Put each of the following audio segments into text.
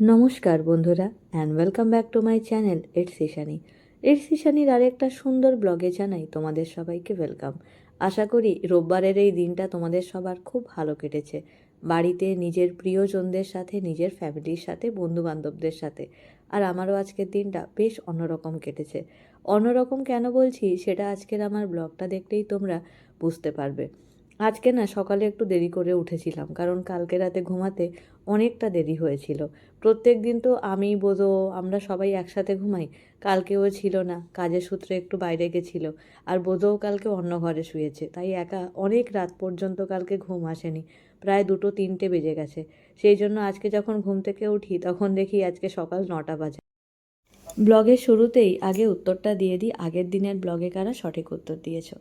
নমস্কার বন্ধুরা and welcome back to my channel it's Ishani it's ইশানির আরেকটা সুন্দর ব্লগে জানাই তোমাদের সবাইকে ওয়েলকাম আশা করি রোববারের এই দিনটা তোমাদের সবার খুব ভালো কেটেছে। বাড়িতে নিজের প্রিয়জনদের সাথে, নিজের ফ্যামিলির সাথে বন্ধু বান্ধবদের সাথে। আর আমারও আজকের দিনটা বেশ অন্যরকম কেটেছে। অন্যরকম কেন বলছি, সেটা আজকের আমার ব্লগটা দেখলেই তোমরা বুঝতে পারবে। আজকে না সকালে একটু দেরি করে উঠেছিলাম, কারণ কালকে রাতে ঘুমাতে অনেকটা দেরি হয়েছিল। প্রত্যেক দিন তো আমি বোধো আমরা সবাই একসাথে ঘুমাই, কালকেও ছিল না, কাজের সূত্রে একটু বাইরে গেছিল, আর বোধও কালকে অন্য ঘরে শুয়েছে, তাই একা অনেক রাত পর্যন্ত কালকে ঘুম আসেনি, প্রায় দুটো তিনটে বেজে গেছে। সেই জন্য আজকে যখন ঘুম থেকে উঠি, তখন দেখি আজকে সকাল নটা বাজে। ব্লগের শুরুতেই আগে উত্তরটা দিয়ে দিই, আগের দিনের ব্লগে কারা সঠিক উত্তর দিয়েছ?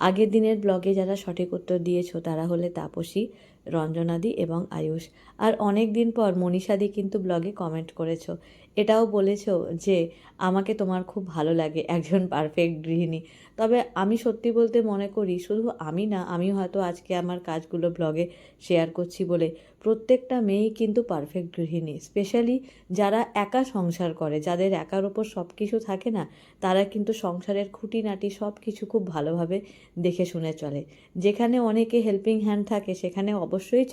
আগের দিনের ব্লগে যারা সঠিক উত্তর দিয়েছ, তারা হলে তাপসী, রঞ্জনাদি এবং আয়ুষ। আর অনেক দিন পর মনীষাদি কিন্তু ব্লগে কমেন্ট করেছ। এটাও বলেছ যে আমাকে তোমার খুব ভালো লাগে, একজন পারফেক্ট গৃহিণী। তবে আমি সত্যি বলতে মনে করি, শুধু আমি না, আমি হয়তো আজকে আমার কাজগুলো ব্লগে শেয়ার করছি বলে প্রত্যেকটা মেয়েই কিন্তু পারফেক্ট গৃহিণী। স্পেশালি যারা একা সংসার করে, যাদের একার ওপর সব কিছু থাকে না, তারা কিন্তু সংসারের খুঁটিনাটি সব কিছু খুব ভালোভাবে দেখে শুনে চলে। যেখানে অনেকে হেল্পিং হ্যান্ড থাকে, সেখানে অবশ্যই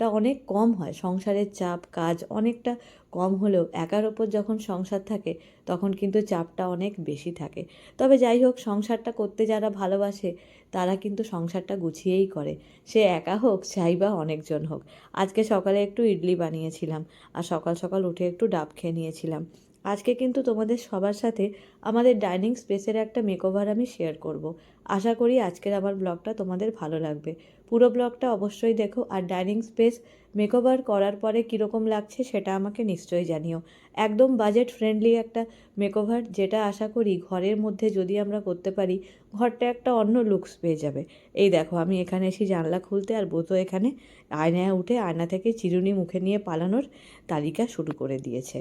চাপেরটা অনেক কম হয়। সংসারের চাপ, কাজ অনেকটা কম হলেও একার ওপর যখন সংসার থাকে, তখন কিন্তু চাপটা অনেক বেশি থাকে। তবে যাই হোক, সংসারটা করতে যারা ভালোবাসে, তারা কিন্তু সংসারটা গুছিয়েই করে। সে একা হোক, চাই বা অনেকজন হোক। আজকে সকালে একটু ইডলি বানিয়েছিলাম আর সকাল সকাল উঠে একটু ডাব খেয়ে নিয়েছিলাম। আজকে কিন্তু তোমাদের সবার সাথে আমাদের ডাইনিং স্পেসের একটা মেকওভার আমি শেয়ার করব। আশা করি আজকের আমার ব্লগটা তোমাদের ভালো লাগবে। পুরো ব্লগটা অবশ্যই দেখো আর ডাইনিং স্পেস মেকওভার করার পরে কীরকম লাগছে সেটা আমাকে নিশ্চয়ই জানিও। একদম বাজেট ফ্রেন্ডলি একটা মেকওভার যেটা আশা করি ঘরের মধ্যে যদি আমরা করতে পারি, ঘরটা একটা অন্য লুকস পেয়ে যাবে। এই দেখো, আমি এখানে এসে জানলা খুলতে আর বোতো এখানে আয়নায় উঠে আয়না থেকে চিরুনি মুখে নিয়ে পালানোর তালিকা শুরু করে দিয়েছে।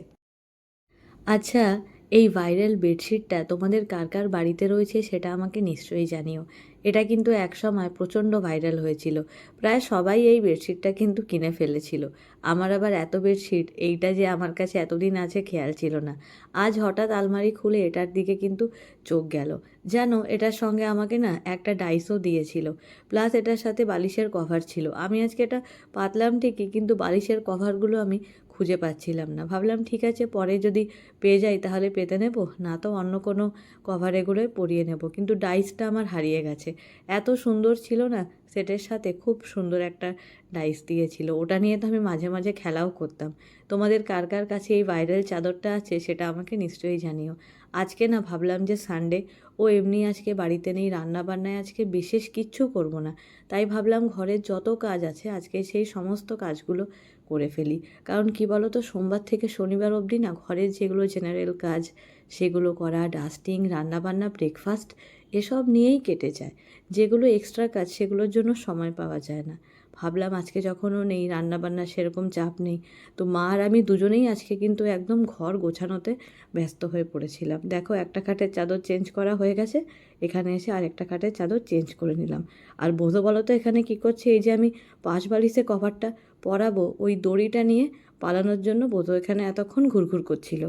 আচ্ছা এই ভাইরাল বেডশিটটা তোমাদের কার কার বাড়িতে রয়েছে সেটা আমাকে নিশ্চয়ই জানিও। এটা কিন্তু একসময় প্রচণ্ড ভাইরাল হয়েছিল। প্রায় সবাই এই বেডশিটটা কিন্তু কিনে ফেলেছিল। আমার আবার এত বেডশিট, এইটা যে আমার কাছে এতদিন আছে খেয়াল ছিল না। আজ হঠাৎ আলমারি খুলে এটার দিকে কিন্তু চোখ গেল। জানো, এটার সঙ্গে আমাকে না একটা ডাইসও দিয়েছিল। প্লাস এটার সাথে বালিশের কভার ছিল। আমি আজকে এটা পাতলাম ঠিকই, কিন্তু বালিশের কভারগুলো আমি খুঁজে পাচ্ছিলাম না। ভাবলাম, ঠিক আছে, পরে যদি পেয়ে যাই তাহলে পেতে নেব, না তো অন্য কোনো কভার এগুলোয় পরিয়ে নেব। কিন্তু ডাইসটা আমার হারিয়ে গেছে। এত সুন্দর ছিল না, সেটের সাথে খুব সুন্দর একটা ডাইস দিয়েছিল। ওটা নিয়ে তো আমি মাঝে মাঝে খেলাও করতাম। তোমাদের কার কার কাছে এই ভাইরাল চাদরটা আছে সেটা আমাকে নিশ্চয়ই জানিও। আজকে না ভাবলাম যে সানডে ও এমনি আজকে বাড়িতে নেই রান্না বান্নায় আজকে বিশেষ কিচ্ছু করব না। তাই ভাবলাম ঘরের যত কাজ আছে আজকে সেই সমস্ত কাজগুলো করে ফেলি। কারণ কি বলো তো সোমবার থেকে শনিবার অবধি না ঘরের যেগুলো জেনারেল কাজ, সেগুলো করা ডাস্টিং রান্নাবান্না ব্রেকফাস্ট এসব নিয়েই কেটে যায়। যেগুলো এক্সট্রা কাজ, সেগুলোর জন্য সময় পাওয়া যায় না। ভাবলাম আজকে যখনও নেই রান্নাবান্না সেরকম চাপ নেই, তো মা আর আমি দুজনেই আজকে কিন্তু একদম ঘর গোছানোতে ব্যস্ত হয়ে পড়েছিলাম। দেখো, একটা খাটের চাদর চেঞ্জ করা হয়ে গেছে, এখানে এসে আরেকটা খাটের চাদর চেঞ্জ করে নিলাম। আর বোধো বলো তো এখানে কী করছে, এই যে আমি পাঁচ বালিশে কভারটা পরাবো ওই দড়িটা নিয়ে পালানোর জন্য বোধ এখানে এতক্ষণ ঘুরঘুর করছিল।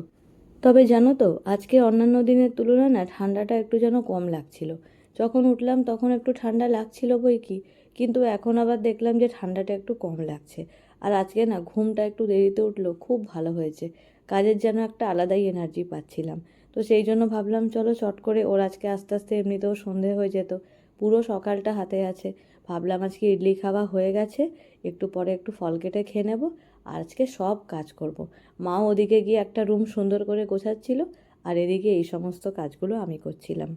তবে জানো তো, আজকে অন্যান্য দিনের তুলনায় না ঠান্ডাটা একটু যেন কম লাগছিল। যখন উঠলাম তখন একটু ঠান্ডা লাগছিল বই কি, কিন্তু এখন আবার দেখলাম যে ঠান্ডাটা একটু কম লাগছে। আর আজকে না ঘুমটা একটু দেরিতে উঠল, খুব ভালো হয়েছে। কাজের যেন একটা আলাদাই এনার্জি পাচ্ছিলাম। তো সেই জন্য ভাবলাম চলো চট করে ওর আজকে আস্তে আস্তে এমনিতেও সন্ধে হয়ে যেত। পুরো সকালটা হাতে আছে। ভাবলাম আজকে ইডলি খাওয়া হয়ে গেছে। একটু পরে একটু ফল কেটে খেয়ে নেব, আর আজকে সব কাজ করব। মাও ওদিকে গিয়ে একটা রুম সুন্দর করে গোছাচ্ছিল, আর এদিকে এই সমস্ত কাজগুলো আমি করছিলাম।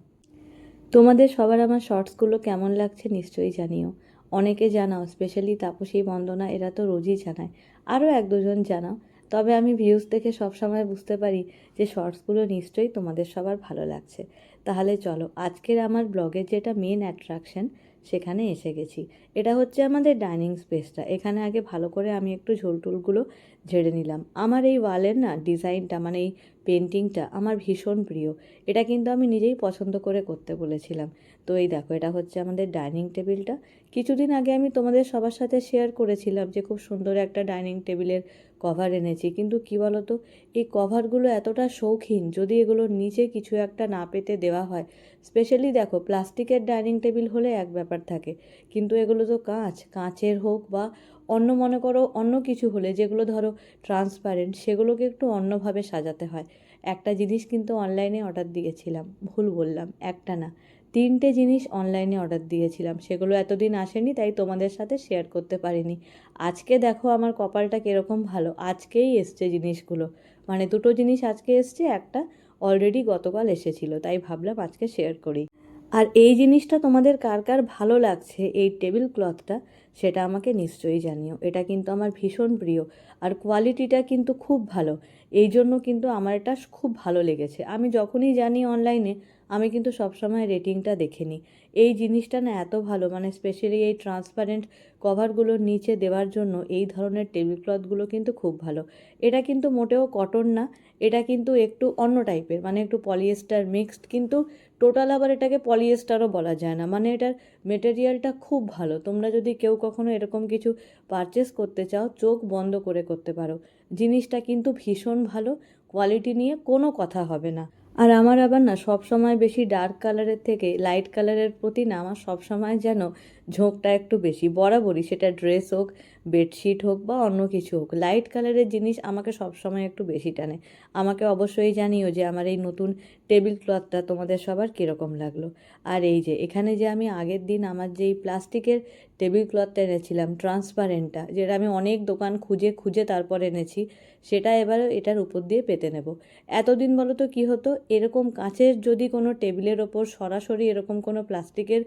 তোমাদের সবার আমার শর্টসগুলো কেমন লাগছে নিশ্চয়ই জানিও। অনেকে জানাও, স্পেশালি তাপসী, বন্দনা, এরা তো রোজই জানায়। আরও এক দুজন জানাও। তবে আমি ভিউজ দেখে সবসময় বুঝতে পারি যে শর্টসগুলো নিশ্চয়ই তোমাদের সবার ভালো লাগছে। তাহলে চলো, আজকের আমার ব্লগের যেটা মেন অ্যাট্রাকশন সেখানে এসে গেছি। এটা হচ্ছে আমাদের ডাইনিং স্পেসটা। এখানে আগে ভালো করে আমি একটু ঝোলটুলগুলো ঝেড়ে নিলাম। আমার এই ওয়ালের না ডিজাইনটা মানে এই পেন্টিংটা আমার ভীষণ প্রিয়। এটা কিন্তু আমি নিজেই পছন্দ করে করতে বলেছিলাম। তো এই দেখো, এটা হচ্ছে আমাদের ডাইনিং টেবিলটা। কিছুদিন আগে আমি তোমাদের সবার সাথে শেয়ার করেছিলাম যে খুব সুন্দর একটা ডাইনিং টেবিলের কভার এনেছি। কিন্তু কি বলতো, এই কভারগুলো এতটা শৌখিন যদি এগুলোর নিচে কিছু একটা না পেতে দেওয়া হয়। স্পেশালি দেখো, প্লাস্টিকের ডাইনিং টেবিল হলে এক ব্যাপার থাকে। কিন্তু এগুলো তো কাঁচ, কাঁচের হোক বা অন্য মনে করো অন্য কিছু হলে, যেগুলো ধরো ট্রান্সপারেন্ট সেগুলোকে একটু অন্যভাবে সাজাতে হয়। একটা জিনিস কিন্তু অনলাইনে অর্ডার দিয়েছিলাম, ভুল বললাম, একটা না। তিনটে জিনিস অনলাইনে অর্ডার দিয়েছিলাম। সেগুলো এতদিন আসেনি, তাই তোমাদের সাথে শেয়ার করতে পারিনি। আজকে দেখো আমার কপালটা কীরকম ভালো। আজকেই এসছে জিনিসগুলো। মানে দুটো জিনিস আজকে এসছে, একটা অলরেডি গতকাল এসেছিল, তাই ভাবলাম আজকে শেয়ার করি। আর এই জিনিসটা তোমাদের কার কার ভালো লাগছে, এই টেবিল ক্লথটা সেটা আমাকে নিশ্চয়ই জানিও। এটা কিন্তু আমার ভীষণ প্রিয়। আর কোয়ালিটিটা কিন্তু খুব ভালো। এই জন্য কিন্তু আমার এটা খুব ভালো লেগেছে। আমি যখনই জানি অনলাইনে আমি কিন্তু সবসময় রেটিংটা দেখে নিই। এই জিনিসটা না এত ভালো মানে স্পেশালি এই ট্রান্সপারেন্ট কভারগুলোর নিচে দেওয়ার জন্য এই ধরনের টেবিল ক্লথগুলো কিন্তু খুব ভালো। এটা কিন্তু মোটেও কটন না, এটা কিন্তু একটু অন্য টাইপের মানে একটু পলিয়েস্টার মিক্সড কিন্তু টোটাল আবার এটাকে পলিয়েস্টারও বলা যায় না। মানে এটার মেটেরিয়ালটা খুব ভালো। তোমরা যদি কেউ কখনো এরকম কিছু পারচেস করতে চাও, চোখ বন্ধ করে করতে পারো। জিনিসটা কিন্তু ভীষণ ভালো কোয়ালিটি নিয়ে কোনো কথা হবে না। আর আমার আবার না সব সময় বেশি ডার্ক কালারের থেকে লাইট কালারের প্রতি না আমার সব সময় যেন ঝোঁকটা একটু বেশি, বরাবরই সেটা ড্রেস হোক বেডশিট হোক বা অন্য কিছু হোক লাইট কালারের জিনিস আমাকে সব সময় একটু বেশি টানে। আমাকে অবশ্যই জানিও যে আমার এই নতুন টেবিল ক্লথটা তোমাদের সবার কীরকম লাগল। আর এই যে, এখানে যে আমি আগের দিন আমার যেই প্লাস্টিকের টেবিল ক্লথটা এনেছিলাম ট্রান্সপারেন্টটা যেটা আমি অনেক দোকান খুঁজে খুঁজে তারপর এনেছি, সেটা এবার এটার উপর দিয়ে পেতে নেব। এতদিন বলো তো কী হতো, এরকম কাঁচের যদি কোনো টেবিলের ওপর সরাসরি এরকম কোনো প্লাস্টিকের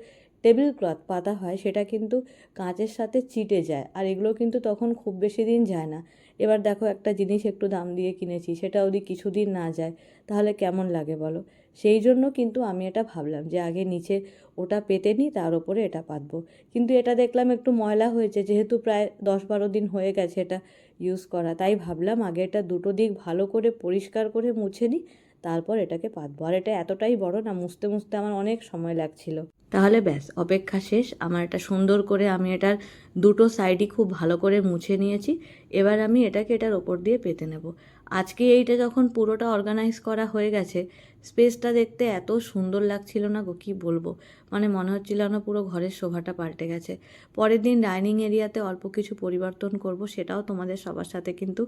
টেবিল ক্লথ পাতা হয়, সেটা কিন্তু কাঁচের সাথে চিটে যায়, আর এগুলো কিন্তু তখন খুব বেশি দিন যায় না। এবার দেখো একটা জিনিস একটু দাম দিয়ে কিনেছি, সেটা যদি কিছুদিন না যায়, তাহলে কেমন লাগে বলো? সেই জন্য কিন্তু আমি এটা ভাবলাম যে আগে নিচে ওটা পেতে নিই, তার ওপরে এটা পাতবো। কিন্তু এটা দেখলাম একটু ময়লা হয়েছে, যেহেতু প্রায় দশ বারো দিন হয়ে গেছে এটা ইউজ করা, তাই ভাবলাম আগে এটা দুটো দিক ভালো করে পরিষ্কার করে মুছে নিই, তারপর এটাকে পাতবো। আর এটা এতটাই বড় না, মুছতে মুছতে আমার অনেক সময় লাগছিল। তাহলে ব্যাস, অপেক্ষা শেষ। আমার এটা সুন্দর করে আমি এটার দুটো সাইডই খুব ভালো করে মুছে নিয়েছি। এবার আমি এটাকে এটার ওপর দিয়ে পেতে নেব। আজকে এইটা যখন পুরোটা অর্গানাইজ করা হয়ে গেছে স্পেসটা দেখতে এত সুন্দর লাগছিল না গো, কী বলব? মানে মনে হচ্ছিল না পুরো ঘরের শোভাটা পাল্টে গেছে। পরের দিন ডাইনিং এরিয়াতে অল্প কিছু পরিবর্তন করব, সেটাও তোমাদের সবার সাথে কিন্তু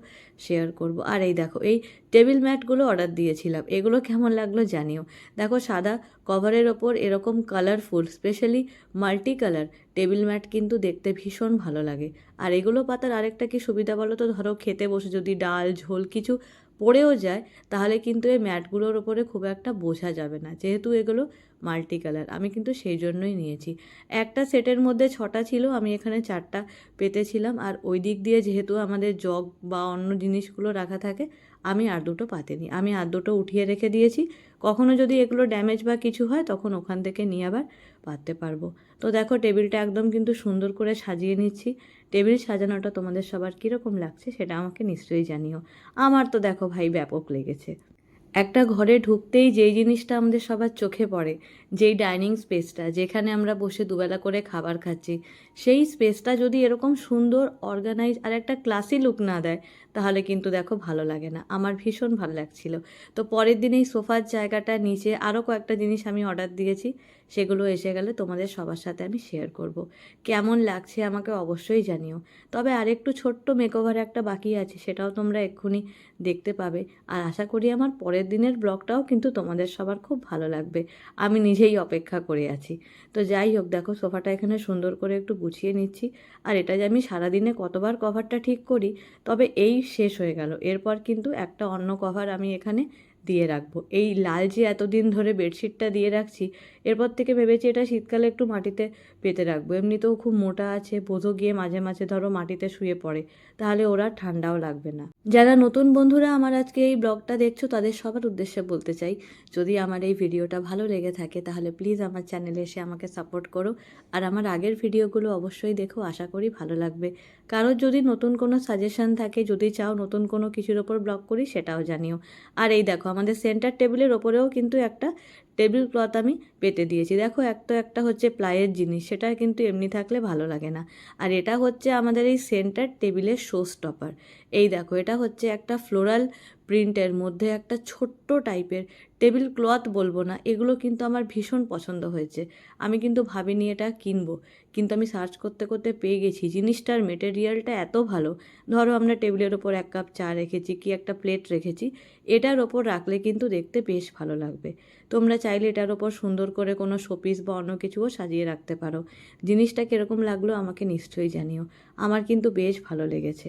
শেয়ার করব। আর এই দেখো, এই টেবিল ম্যাটগুলো অর্ডার দিয়েছিলাম, এগুলো কেমন লাগল জানিও। দেখো, সাদা কভারের ওপর এরকম colourful specially multi colour table mat কিন্তু দেখতে ভীষণ ভালো লাগে। আর এগুলো পাতার আরেকটা কি সুবিধা বলো তো ধরো, খেতে বসে যদি ডাল, ঝোল কিছু পড়েও যায় তাহলে কিন্তু এই ম্যাটগুলোর ওপরে খুব একটা বোঝা যাবে না। যেহেতু এগুলো মাল্টি কালার আমি কিন্তু সেই জন্যই নিয়েছি। একটা সেটের মধ্যে ছটা ছিল, আমি এখানে চারটা পেতেছিলাম। আর ওই দিক দিয়ে যেহেতু আমাদের জগ বা অন্য জিনিসগুলো রাখা থাকে, আমি আর দুটো পাতিনি আমি আর দুটো উঠিয়ে রেখে দিয়েছি। কখনো যদি এগুলো ড্যামেজ বা কিছু হয়, তখন ওখান থেকে নিয়ে আবার পাততে পারব। তো দেখো, টেবিলটা একদম কিন্তু সুন্দর করে সাজিয়ে নিচ্ছি। টেবিল সাজানোটা তোমাদের সবার কীরকম লাগছে, সেটা আমাকে নিশ্চয়ই জানিও। আমার তো দেখো ভাই ব্যাপক লেগেছে। একটা ঘরে ঢুকতেই যেই জিনিসটা আমাদের সবার চোখে পড়ে যেই ডাইনিং স্পেসটা, যেখানে আমরা বসে দুবেলা করে খাবার খাচ্ছি, সেই স্পেসটা যদি এরকম সুন্দর অর্গানাইজ আর একটা ক্লাসি লুক না দেয়, তাহলে কিন্তু দেখো ভালো লাগে না। আমার ভীষণ ভালো লাগছিল। তো পরের দিন এই সোফার জায়গাটা নিচে আরও কয়েকটা জিনিস আমি অর্ডার দিয়েছি, সেগুলো এসে গেলে তোমাদের সবার সাথে আমি শেয়ার করব। কেমন লাগছে আমাকে অবশ্যই জানিও। তবে আরেকটু ছোট্ট মেকওভার একটা বাকি আছে, সেটাও তোমরা এক্ষুনি দেখতে পাবে। আর আশা করি আমার পরের দিনের ব্লগটাও কিন্তু তোমাদের সবার খুব ভালো লাগবে। আমি নিজেই অপেক্ষা করে আছি। তো যাই হোক, দেখো সোফাটা এখানে সুন্দর করে একটু গুছিয়ে নিচ্ছি। আর এটা যে আমি সারাদিনে কতবার কভারটা ঠিক করি, তবে এই শেষ হয়ে গেল। এরপর কিন্তু একটা অন্য কভার আমি এখানে দিয়ে রাখব। এই লাল যে এতদিন ধরে বেডশিটটা দিয়ে রাখছি এরপর থেকে ভেবেছি এটা শীতকালে একটু মাটিতে পেতে রাখব। এমনিতেও খুব মোটা আছে, বোঝো গিয়ে মাঝে মাঝে ধরো মাটিতে শুয়ে পড়ে, তাহলে ওরা ঠান্ডাও লাগবে না। যারা নতুন বন্ধুরা আমার আজকে এই ব্লগটা দেখছ, তাদের সবার উদ্দেশ্যে বলতে চাই, যদি আমার এই ভিডিওটা ভালো লেগে থাকে, তাহলে প্লিজ আমার চ্যানেলে এসে আমাকে সাপোর্ট করো, আর আমার আগের ভিডিওগুলো অবশ্যই দেখো, আশা করি ভালো লাগবে। কারোর যদি নতুন কোনো সাজেশন থাকে, যদি চাও নতুন কোনো কিছুর ওপর ব্লগ করি, সেটাও জানিও। আর এই দেখো, আমাদের সেন্টার টেবিলের ওপরেও কিন্তু একটা টেবিল ক্লথ আমি পেতে দিয়েছি। দেখো এক তো একটা হচ্ছে প্লাইয়ের জিনিস, সেটা কিন্তু এমনি থাকলে ভালো লাগে না। আর এটা হচ্ছে আমাদের এই সেন্টার টেবিলের শো স্টপার এই দেখো, এটা হচ্ছে একটা ফ্লোরাল প্রিন্টের মধ্যে একটা ছোট্ট টাইপের টেবিল ক্লথ বলব না, এগুলো কিন্তু আমার ভীষণ পছন্দ হয়েছে। আমি কিন্তু ভাবিনি এটা কিনবো, কিন্তু আমি সার্চ করতে করতে পেয়ে গেছি। জিনিসটার মেটেরিয়ালটা এত ভালো, ধরো আমরা টেবিলের ওপর এক কাপ চা রেখেছি কি একটা প্লেট রেখেছি, এটার ওপর রাখলে কিন্তু দেখতে বেশ ভালো লাগবে। তোমরা চাইলে এটার ওপর সুন্দর করে কোনো শোপিস বা অন্য কিছুও সাজিয়ে রাখতে পারো। জিনিসটা কীরকম লাগল আমাকে নিশ্চয়ই জানিও, আমার কিন্তু বেশ ভালো লেগেছে।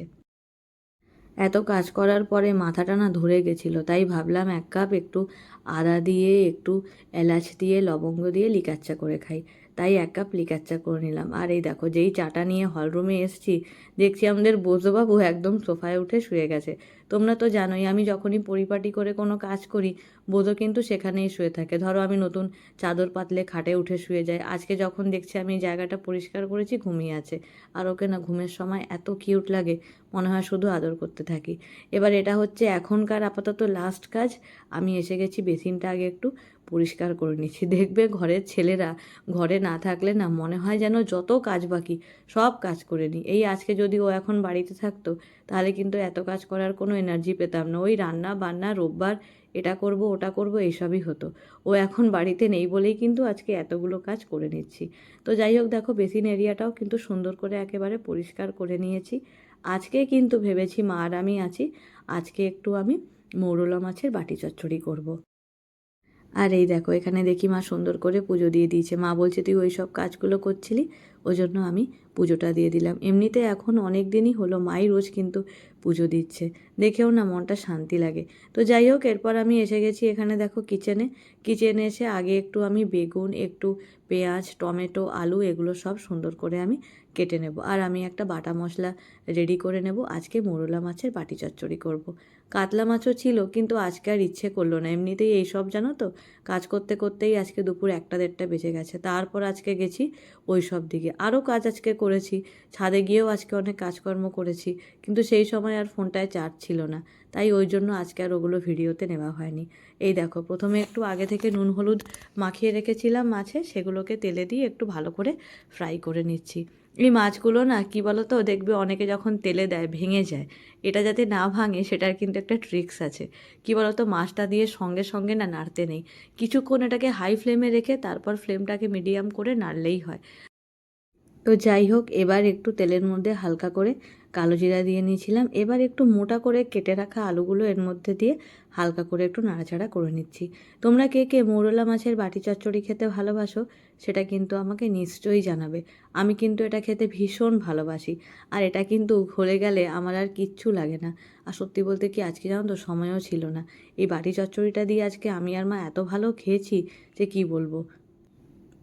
এত কাজ করার পরে মাথাটা না ধরে গেছিল, তাই ভাবলাম এক কাপ একটু আদা দিয়ে, একটু এলাচ দিয়ে, লবঙ্গ দিয়ে লিকাচ্চা করে খাই। তাই এক কাপ লিকার চা করে নিলাম। আর এই দেখো, যেই চাটা নিয়ে হলরুমে এসছি, দেখছি আমাদের বোঝবাবু একদম সোফায় উঠে শুয়ে গেছে। তোমরা তো জানোই, আমি যখনই পরিপাটি করে কোনো কাজ করি বোধও কিন্তু সেখানেই শুয়ে থাকে। ধরো আমি নতুন চাদর পাতলে খাটে উঠে শুয়ে যায় আজকে যখন দেখছি আমি জায়গাটা পরিষ্কার করেছি, ঘুমিয়ে আছে। আর ওকে না ঘুমের সময় এত কিউট লাগে, মনে হয় শুধু আদর করতে থাকি। এবার এটা হচ্ছে এখনকার আপাতত লাস্ট কাজ। আমি এসে গেছি বেসিনটা আগে একটু পরিষ্কার করে নিচ্ছি। দেখবে ঘরের ছেলেরা, ঘরে না থাকলে না মনে হয় যেন যত কাজ বাকি, সব কাজ করে নিই। এই আজকে যদি ও এখন বাড়িতে থাকতো, তাহলে কিন্তু এত কাজ করার কোনো এনার্জি পেতাম না। ওই রান্না বান্না, রোববার এটা করব, ওটা করব, এইসবই হতো। ও এখন বাড়িতে নেই বলেই কিন্তু আজকে এতগুলো কাজ করে নিচ্ছি। তো যাই হোক, দেখো বেসিন এরিয়াটাও কিন্তু সুন্দর করে একেবারে পরিষ্কার করে নিয়েছি। আজকে কিন্তু ভেবেছি মা আর আমি আছি। আজকে একটু আমি মৌরলা মাছের বাটি চচ্চড়ি করব। আর এই দেখো, এখানে দেখি মা সুন্দর করে পুজো দিয়ে দিয়েছে। মা বলছে, তুই ওই সব কাজগুলো করছিলি ওই জন্য আমি পুজোটা দিয়ে দিলাম। এমনিতে এখন অনেক দিনই হলো, মাই রোজ কিন্তু পুজো দিচ্ছে। দেখেও না মনটা শান্তি লাগে। তো যাই হোক, এরপর আমি এসে গেছি এখানে দেখো কিচেনে কিচেনে এসে আগে একটু আমি বেগুন, একটু পেঁয়াজ, টমেটো, আলু এগুলো সব সুন্দর করে আমি কেটে নেব। আর আমি একটা বাটা মশলা রেডি করে নেব। আজকে মোরলা মাছের বাটি চচ্চড়ি করব। কাতলা মাছও ছিল, কিন্তু আজকে আর ইচ্ছে করল না। এমনিতেই এইসব জানো তো? কাজ করতে করতেই আজকে দুপুর একটা দেড়টা বেজে গেছে। তারপর আজকে গেছি ওই সব দিকে। আরও কাজ আজকে করেছি। ছাদে গিয়েও আজকে অনেক কাজকর্ম করেছি, কিন্তু সেই সময় আর ফোনটায় চার্জ ছিল না। তাই ওই জন্য আজকে আর ওগুলো ভিডিওতে নেওয়া হয়নি। এই দেখো, প্রথমে একটু আগে থেকে নুন হলুদ মাখিয়ে রেখেছিলাম মাছে, সেগুলোকে তেলে দিয়ে একটু ভালো করে ফ্রাই করে নিচ্ছি। এই মাছগুলো না, কি বলো তো দেখবে অনেকে যখন তেলে দেয়, ভেঙে যায়, এটা যাতে না ভাঙে, সেটার কিন্তু একটা ট্রিক্স আছে। কি বলো তো মাছটা দিয়ে সঙ্গে সঙ্গে না নাড়তে নেই। কিছুক্ষণ এটাকে হাই ফ্লেমে রেখে, তারপর ফ্লেমটাকে মিডিয়াম করে নাড়লেই হয়। তো যাই হোক, এবার একটু তেলের মধ্যে হালকা করে কালো জিরা দিয়ে নিয়েছিলাম। এবার একটু মোটা করে কেটে রাখা আলুগুলো এর মধ্যে দিয়ে হালকা করে একটু নাড়াচাড়া করে নিচ্ছি। তোমরা কে কে মৌরলা মাছের বাটি চচ্চড়ি খেতে ভালোবাসো, সেটা কিন্তু আমাকে নিশ্চয়ই জানাবে। আমি কিন্তু এটা খেতে ভীষণ ভালোবাসি, আর এটা কিন্তু হলে গেলে আমার আর কিচ্ছু লাগে না। আর সত্যি বলতে কি, আজকে জানো তো সময়ও ছিল না। এই বাটি চচ্চড়িটা দিয়ে আজকে আমি আর মা এত ভালো খেয়েছি যে কি বলব?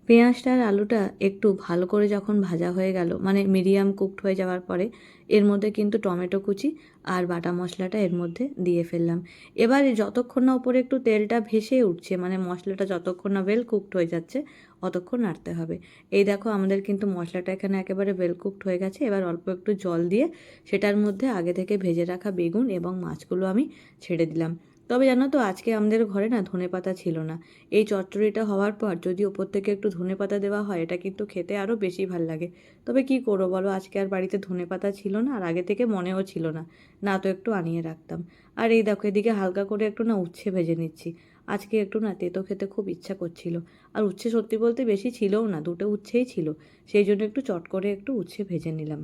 পেঁয়াজটা আর আলুটা একটু ভালো করে যখন ভাজা হয়ে গেল মানে মিডিয়াম কুকড হয়ে যাওয়ার পরে, এর মধ্যে কিন্তু টমেটো কুচি আর বাটা মশলাটা এর মধ্যে দিয়ে ফেললাম। এবার যতক্ষণ না ওপরে একটু তেলটা ভেসে উঠছে মানে মশলাটা যতক্ষণ না ওয়েল কুকড হয়ে যাচ্ছে, অতক্ষণ নাড়তে হবে। এই দেখো আমাদের কিন্তু মশলাটা এখানে একেবারে ওয়েল কুকড হয়ে গেছে। এবার অল্প একটু জল দিয়ে সেটার মধ্যে আগে থেকে ভেজে রাখা বেগুন এবং মাছগুলো আমি ছেড়ে দিলাম। তবে জানো তো, আজকে আমাদের ঘরে না ধনে পাতা ছিল না। এই চচ্চড়িটা হওয়ার পর যদি ওপর থেকে একটু ধনে পাতা দেওয়া হয়, এটা কিন্তু খেতে আরও বেশি ভালো লাগে। তবে কি করব বলো, আজকে আর বাড়িতে ধনে পাতা ছিল না আর আগে থেকে মনেও ছিল না। না তো একটু আনিয়ে রাখতাম। আর এই দেখো, এদিকে হালকা করে একটু না উচ্ছে ভেজে নিচ্ছি। আজকে একটু না তেতো খেতে খুব ইচ্ছা করছিল। আর উচ্ছে সত্যি বলতে বেশি ছিলও না, দুটো উচ্ছেই ছিল। সেই জন্য একটু চট করে একটু উচ্ছে ভেজে নিলাম।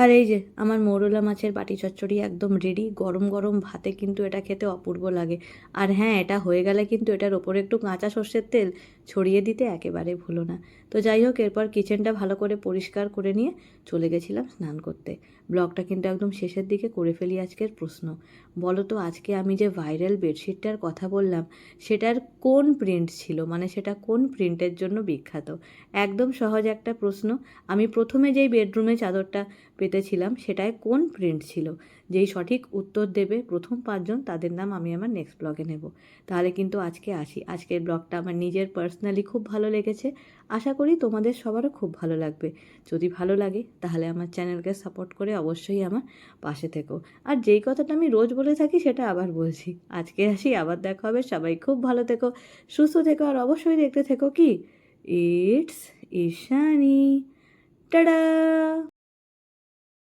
আর এই যে, আমার মৌরলা মাছের বাটি চচ্চড়ি একদম রেডি গরম গরম ভাতে কিন্তু এটা খেতে অপূর্ব লাগে। আর হ্যাঁ এটা হয়ে গেলে কিন্তু এটার ওপরে একটু কাঁচা সর্ষের তেল ছড়িয়ে দিতে একেবারে ভুলো না। তো যাই হোক, এরপর কিচেনটা ভালো করে পরিষ্কার করে নিয়ে চলে গেছিলাম স্নান করতে। ব্লগটা কিন্তু একদম শেষের দিকে করে ফেলি আজকের প্রশ্ন। বলো তো, আজকে আমি যে ভাইরাল বেডশিটটার কথা বললাম, সেটার কোন প্রিন্ট ছিল? মানে সেটা কোন প্রিন্টের জন্য বিখ্যাত? একদম সহজ একটা প্রশ্ন। আমি প্রথমে যেই বেডরুমে চাদরটা পেতেছিলাম, সেটায় কোন প্রিন্ট ছিল? যেই সঠিক উত্তর দেবে প্রথম পাঁচজন, তাদের নাম আমি আমার নেক্সট ব্লগে নেব। তাহলে কিন্তু আজকে আসি। আজকের ব্লগটা আমার নিজের পার্সোনালি খুব ভালো লেগেছে। আশা করি তোমাদের সবারও খুব ভালো লাগবে। যদি ভালো লাগে, তাহলে আমার চ্যানেলকে সাপোর্ট করে অবশ্যই আমার পাশে থেকো। আর যেই কথাটা আমি রোজ বলে থাকি, সেটা আবার বলছি। আজকে আসি, আবার দেখা হবে। সবাই খুব ভালো থেকো, সুস্থ থেকো, আর অবশ্যই দেখতে থেকো কি? ইটস ঈশানি। টাডা